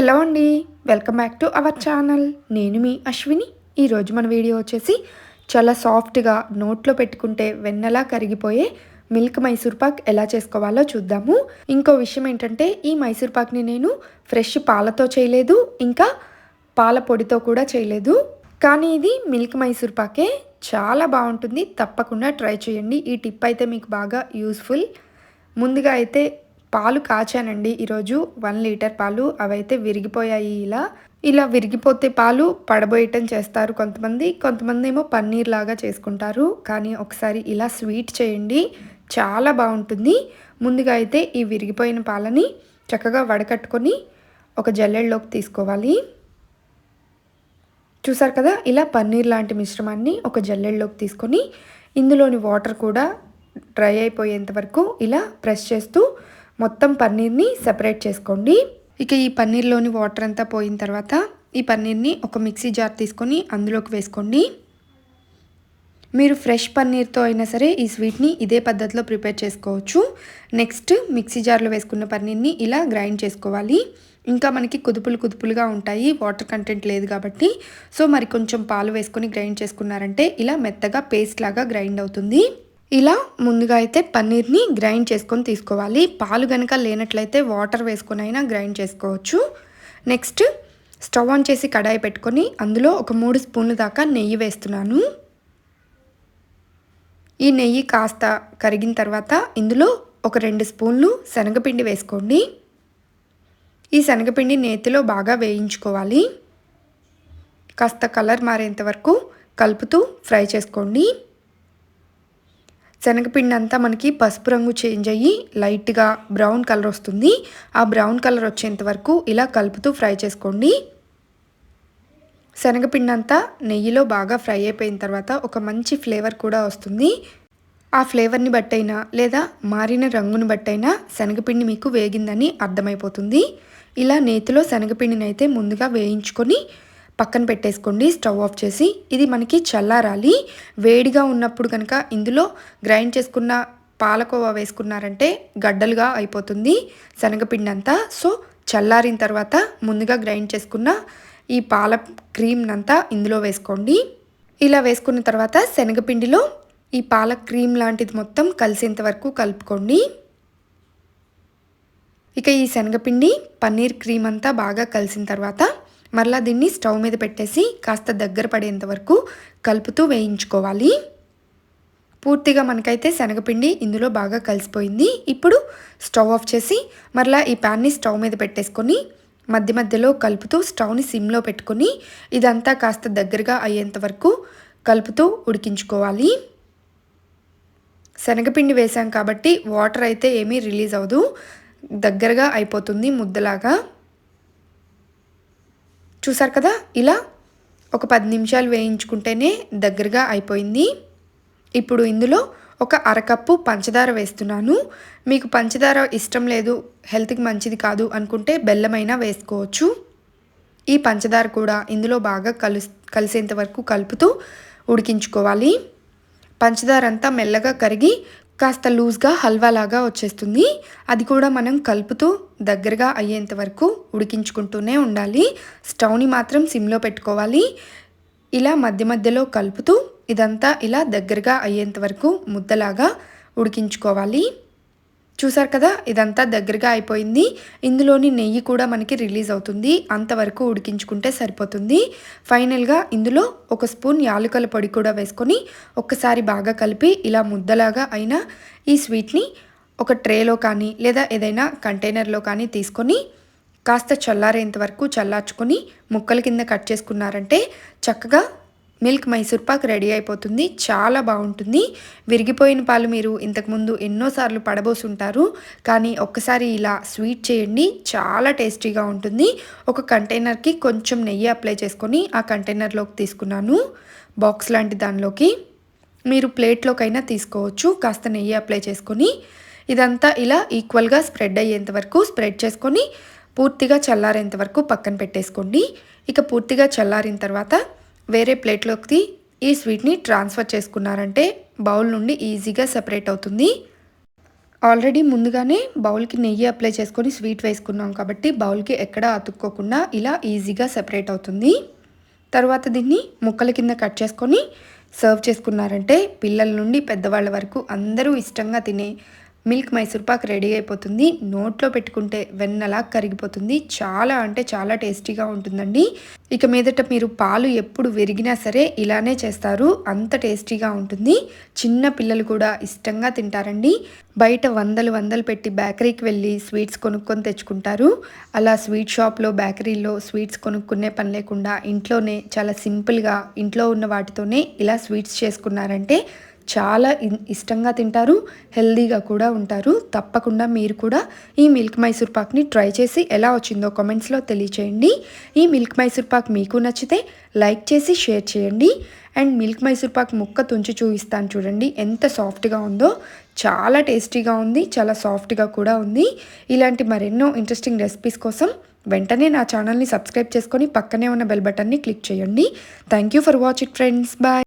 Hello అండి welcome back to our channel. నేను మీ అశ్విని. ఈరోజు మన వీడియో వచ్చేసి చాలా సాఫ్ట్గా నోట్లో పెట్టుకుంటే వెన్నలా కరిగిపోయే మిల్క్ మైసూర్ పాక్ ఎలా చేసుకోవాలో చూద్దాము. ఇంకో విషయం ఏంటంటే ఈ మైసూర్ పాక్ని నేను ఫ్రెష్ పాలతో చేయలేదు ఇంకా పాల పొడితో కూడా చేయలేదు. కానీ ఇది మిల్క్ మైసూర్ పాకే చాలా బాగుంటుంది. తప్పకుండా ట్రై చేయండి. ఈ టిప్ అయితే మీకు బాగా యూస్ఫుల్. ముందుగా అయితే పాలు కాచానండి. ఈరోజు వన్ లీటర్ పాలు అవైతే విరిగిపోయాయి ఇలా. ఇలా విరిగిపోతే పాలు పడబోయటం చేస్తారు కొంతమంది. కొంతమంది ఏమో పన్నీర్ లాగా చేసుకుంటారు. కానీ ఒకసారి ఇలా స్వీట్ చేయండి. చాలా బాగుంటుంది. ముందుగా అయితే ఈ విరిగిపోయిన పాలని చక్కగా వడకట్టుకొని ఒక జల్లెడలోకి తీసుకోవాలి. చూసారు కదా? ఇలా పన్నీర్ లాంటి మిశ్రమాన్ని ఒక జల్లెడలోకి తీసుకొని ఇందులోని వాటర్ కూడా డ్రై అయిపోయేంత వరకు ఇలా ప్రెస్ చేస్తూ మొత్తం పన్నీర్ని సెపరేట్ చేసుకోండి. ఇక ఈ పన్నీర్లోని వాటర్ అంతా పోయిన తర్వాత ఈ పన్నీర్ని ఒక మిక్సీ జార్ తీసుకొని అందులోకి వేసుకోండి. మీరు ఫ్రెష్ పన్నీర్తో అయినా సరే ఈ స్వీట్ని ఇదే పద్ధతిలో ప్రిపేర్ చేసుకోవచ్చు. నెక్స్ట్ మిక్సీ జార్లో వేసుకున్న పన్నీర్ని ఇలా గ్రైండ్ చేసుకోవాలి. ఇంకా మనకి కుదుపులు కుదుపులుగా ఉంటాయి. వాటర్ కంటెంట్ లేదు కాబట్టి. సో మరి కొంచెం పాలు వేసుకొని గ్రైండ్ చేసుకున్నారంటే ఇలా మెత్తగా పేస్ట్ లాగా గ్రైండ్ అవుతుంది. ఇలా ముందుగా అయితే పన్నీర్ని గ్రైండ్ చేసుకొని తీసుకోవాలి. పాలు కనుక లేనట్లయితే వాటర్ వేసుకొని అయినా గ్రైండ్ చేసుకోవచ్చు. నెక్స్ట్ స్టవ్ ఆన్ చేసి కడాయి పెట్టుకొని అందులో ఒక మూడు స్పూన్లు దాకా నెయ్యి వేస్తున్నాను. ఈ నెయ్యి కాస్త కరిగిన తర్వాత ఇందులో ఒక రెండు స్పూన్లు శనగపిండి వేసుకోండి. ఈ శనగపిండి నేతిలో బాగా వేయించుకోవాలి. కాస్త కలర్ మారేంత వరకు కలుపుతూ ఫ్రై చేసుకోండి. శనగపిండి అంతా మనకి పసుపు రంగు చేంజ్ అయ్యి లైట్గా బ్రౌన్ కలర్ వస్తుంది. ఆ బ్రౌన్ కలర్ వచ్చేంత వరకు ఇలా కలుపుతూ ఫ్రై చేసుకోండి. శనగపిండి అంతా నెయ్యిలో బాగా ఫ్రై అయిపోయిన తర్వాత ఒక మంచి ఫ్లేవర్ కూడా వస్తుంది. ఆ ఫ్లేవర్ని బట్టైనా లేదా మారిన రంగుని బట్టైనా శనగపిండి మీకు వేగిందని అర్థమైపోతుంది. ఇలా నేతిలో శనగపిండిని అయితే ముందుగా వేయించుకొని పక్కన పెట్టేసుకోండి స్టవ్ ఆఫ్ చేసి. ఇది మనకి చల్లారాలి. వేడిగా ఉన్నప్పుడు కనుక ఇందులో గ్రైండ్ చేసుకున్న పాలకోవా వేసుకున్నారంటే గడ్డలుగా అయిపోతుంది శనగపిండి అంతా సో చల్లారిన తర్వాత ముందుగా గ్రైండ్ చేసుకున్న ఈ పాల క్రీమ్నంతా ఇందులో వేసుకోండి. ఇలా వేసుకున్న తర్వాత శనగపిండిలో ఈ పాల క్రీమ్ లాంటిది మొత్తం కలిసేంత వరకు కలుపుకోండి. ఇక ఈ శనగపిండి పన్నీర్ క్రీమ్ అంతా బాగా కలిసిన తర్వాత మరలా దీన్ని స్టవ్ మీద పెట్టేసి కాస్త దగ్గర పడేంత వరకు కలుపుతూ వేయించుకోవాలి. పూర్తిగా మనకైతే శనగపిండి ఇందులో బాగా కలిసిపోయింది. ఇప్పుడు స్టవ్ ఆఫ్ చేసి మరలా ఈ ప్యాన్ని స్టవ్ మీద పెట్టేసుకొని మధ్య మధ్యలో కలుపుతూ స్టవ్ని సిమ్లో పెట్టుకొని ఇదంతా కాస్త దగ్గరగా అయ్యేంత వరకు కలుపుతూ ఉడికించుకోవాలి. శనగపిండి వేసాం కాబట్టి వాటర్ అయితే ఏమీ రిలీజ్ అవ్వదు. దగ్గరగా అయిపోతుంది ముద్దలాగా. చూసారు కదా? ఇలా ఒక పది నిమిషాలు వేయించుకుంటేనే దగ్గరగా అయిపోయింది. ఇప్పుడు ఇందులో ఒక అరకప్పు పంచదార వేస్తున్నాను. మీకు పంచదార ఇష్టం లేదు హెల్త్కి మంచిది కాదు అనుకుంటే బెల్లమైనా వేసుకోవచ్చు. ఈ పంచదార కూడా ఇందులో బాగా కలు కలిసేంత వరకు కలుపుతూ ఉడికించుకోవాలి. పంచదార అంతా మెల్లగా కరిగి కాస్త లూజ్గా హల్వాలాగా వచ్చేస్తుంది. అది కూడా మనం కలుపుతూ దగ్గరగా అయ్యేంత వరకు ఉడికించుకుంటూనే ఉండాలి. స్టవ్ని మాత్రం సిమ్లో పెట్టుకోవాలి. ఇలా మధ్య మధ్యలో కలుపుతూ ఇదంతా ఇలా దగ్గరగా అయ్యేంత వరకు ముద్దలాగా ఉడికించుకోవాలి. చూసారు కదా? ఇదంతా దగ్గరగా అయిపోయింది. ఇందులోని నెయ్యి కూడా మనకి రిలీజ్ అవుతుంది. అంతవరకు ఉడికించుకుంటే సరిపోతుంది. ఫైనల్గా ఇందులో ఒక స్పూన్ యాలకల పొడి కూడా వేసుకొని ఒక్కసారి బాగా కలిపి ఇలా ముద్దలాగా అయిన ఈ స్వీట్ని ఒక ట్రేలో కానీ లేదా ఏదైనా కంటైనర్లో కానీ తీసుకొని కాస్త చల్లారేంత వరకు చల్లార్చుకొని ముక్కల కింద కట్ చేసుకున్నారంటే చక్కగా మిల్క్ మైసూర్ పాక్ రెడీ అయిపోతుంది. చాలా బాగుంటుంది. విరిగిపోయిన పాలు మీరు ఇంతకుముందు ఎన్నోసార్లు పడబోసుంటారు కానీ ఒక్కసారి ఇలా స్వీట్ చేయండి. చాలా టేస్టీగా ఉంటుంది. ఒక కంటైనర్కి కొంచెం నెయ్యి అప్లై చేసుకొని ఆ కంటైనర్లోకి తీసుకున్నాను. బాక్స్ లాంటి దానిలోకి మీరు ప్లేట్లోకైనా తీసుకోవచ్చు. కాస్త నెయ్యి అప్లై చేసుకొని ఇదంతా ఇలా ఈక్వల్గా స్ప్రెడ్ అయ్యేంత వరకు స్ప్రెడ్ చేసుకొని పూర్తిగా చల్లారేంత వరకు పక్కన పెట్టేసుకోండి. ఇక పూర్తిగా చల్లారిన తర్వాత వేరే ప్లేట్లోకి ఈ స్వీట్ని ట్రాన్స్ఫర్ చేసుకున్నారంటే బౌల్ నుండి ఈజీగా సెపరేట్ అవుతుంది. ఆల్రెడీ ముందుగానే బౌల్కి నెయ్యి అప్లై చేసుకొని స్వీట్ వేసుకున్నాం కాబట్టి బౌల్కి ఎక్కడ అతుక్కోకుండా ఇలా ఈజీగా సెపరేట్ అవుతుంది. తర్వాత దీన్ని ముక్కల కింద కట్ చేసుకొని సర్వ్ చేసుకున్నారంటే పిల్లల నుండి పెద్దవాళ్ళ వరకు అందరూ ఇష్టంగా తినే మిల్క్ మైసూర్ పాక్ రెడీ అయిపోతుంది. నోట్లో పెట్టుకుంటే వెన్నలా కరిగిపోతుంది. చాలా అంటే చాలా టేస్టీగా ఉంటుందండి. ఇక మీదట మీరు పాలు ఎప్పుడు విరిగినా సరే ఇలానే చేస్తారు. అంత టేస్టీగా ఉంటుంది. చిన్న పిల్లలు కూడా ఇష్టంగా తింటారండి. బయట వందలు వందలు పెట్టి బేకరీకి వెళ్ళి స్వీట్స్ కొనుక్కొని తెచ్చుకుంటారు. అలా స్వీట్ షాప్లో బేకరీలో స్వీట్స్ కొనుక్కునే పని లేకుండా ఇంట్లోనే చాలా సింపుల్గా ఇంట్లో ఉన్న వాటితోనే ఇలా స్వీట్స్ చేసుకున్నారంటే చాలా ఇష్టంగా తింటారు హెల్దీగా కూడా ఉంటారు. తప్పకుండా మీరు కూడా ఈ మిల్క్ మైసూర్ పాక్ని ట్రై చేసి ఎలా వచ్చిందో కామెంట్స్లో తెలియచేయండి. ఈ మిల్క్ మైసూర్ పాక్ మీకు నచ్చితే లైక్ చేసి షేర్ చేయండి. అండ్ మిల్క్ మైసూర్ పాక్ ముక్క తుంచి చూపిస్తాను చూడండి ఎంత సాఫ్ట్గా ఉందో. చాలా టేస్టీగా ఉంది చాలా సాఫ్ట్గా కూడా ఉంది. ఇలాంటి మరెన్నో ఇంట్రెస్టింగ్ రెసిపీస్ కోసం వెంటనే నా ఛానల్ని సబ్స్క్రైబ్ చేసుకొని పక్కనే ఉన్న బెల్ బటన్ని క్లిక్ చేయండి. Thank you for watch it friends. Bye.